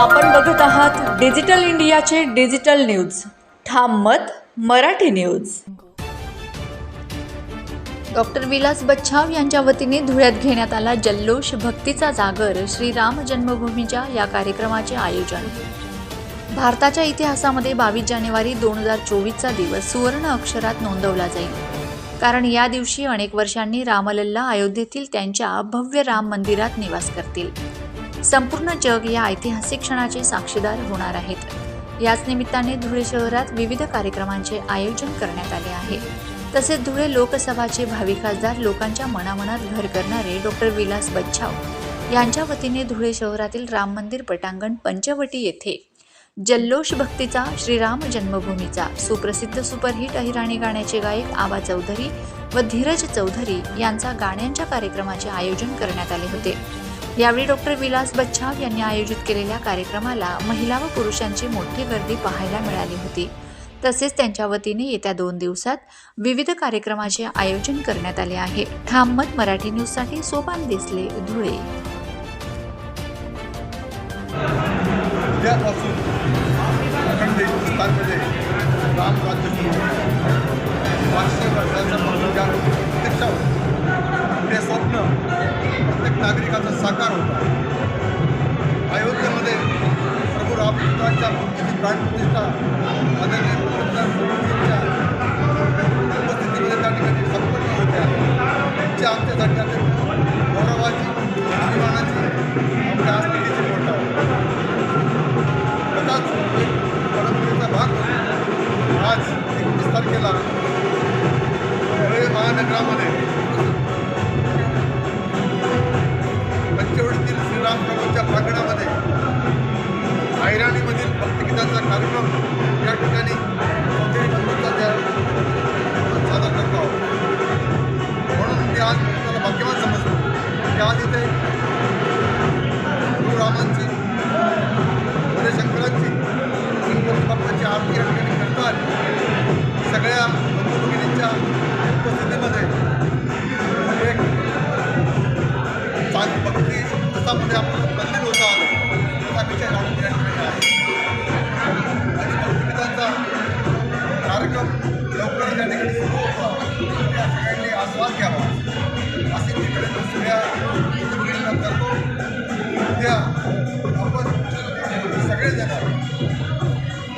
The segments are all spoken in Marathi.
आपण बघत आहात डिजिटल इंडियाचे डिजिटल न्यूज. ठाम मत मराठी न्यूज. डॉक्टर विलास बच्छाव यांच्या वतीने धुळ्यात घेण्यात आला जल्लोष भक्तीचा जागर श्रीराम जन्मभूमीच्या या कार्यक्रमाचे आयोजन. भारताच्या इतिहासामध्ये बावीस जानेवारी दोन हजार चोवीसचा दिवस सुवर्ण अक्षरात नोंदवला जाईल. कारण या दिवशी अनेक वर्षांनी रामलल्ला अयोध्येतील त्यांच्या भव्य राम मंदिरात निवास करतील. संपूर्ण जग या ऐतिहासिक क्षणाचे साक्षीदार होणार आहेत. याच निमित्ताने धुळे शहरात विविध कार्यक्रमांचे आयोजन करण्यात आले आहे. तसेच धुळे लोकसभाचे भावी खासदार लोकांच्या मनामनात घर करणारे डॉक्टर विलास बच्छाव यांच्या वतीने धुळे शहरातील राम मंदिर पटांगण पंचवटी येथे जल्लोष भक्तीचा श्रीराम जन्मभूमीचा सुप्रसिद्ध सुपरहिट अहिराणी गाण्याचे गायक आबा चौधरी व धीरज चौधरी यांचा गाण्यांच्या कार्यक्रमाचे आयोजन करण्यात आले होते. यावेळी डॉक्टर विलास बच्छाव यांनी आयोजित केलेल्या कार्यक्रमाला महिला व पुरुषांची मोठी गर्दी पाहायला मिळाली होती. तसेच त्यांच्या वतीने येत्या दोन दिवसात विविध कार्यक्रमाचे आयोजन करण्यात आले आहे. ठाम मराठी न्यूजसाठी सोपान दिसले धुळे. उद्यापासून अखंड हिंदुस्थानमध्ये राम राज्य पाचशे वर्षाचा महानगरामध्ये पंचवटीतील श्रीराम प्रभूंच्या प्रांगणामध्ये ऐराणीमधील भक्तगीताचा कार्यक्रम या ठिकाणी सादर करतो. आहोत म्हणून मी आज त्याला भाग्यवान समजतो की आज इथे गुरु रामांची भोले शंकरांची गणपती बाप्पाची आरती भक्ती आपण बंधील होता आलो त्याचा विषय काढून या ठिकाणी आहे आणि भक्तिगीतांचा कार्यक्रम लवकरच त्या ठिकाणी सुरू होता. या सगळ्यांनी आस्वाद घ्यावा. असे तिकडे दुसऱ्या सगळ्या करतो उद्या आपण सगळेजण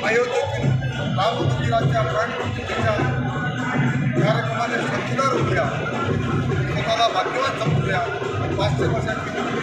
अयोध्येतील राम मंदिराच्या कार्यक्रमाने सक्षदार होऊया. स्वतःला भाग्यवान समजूया. पाचशे वर्षांची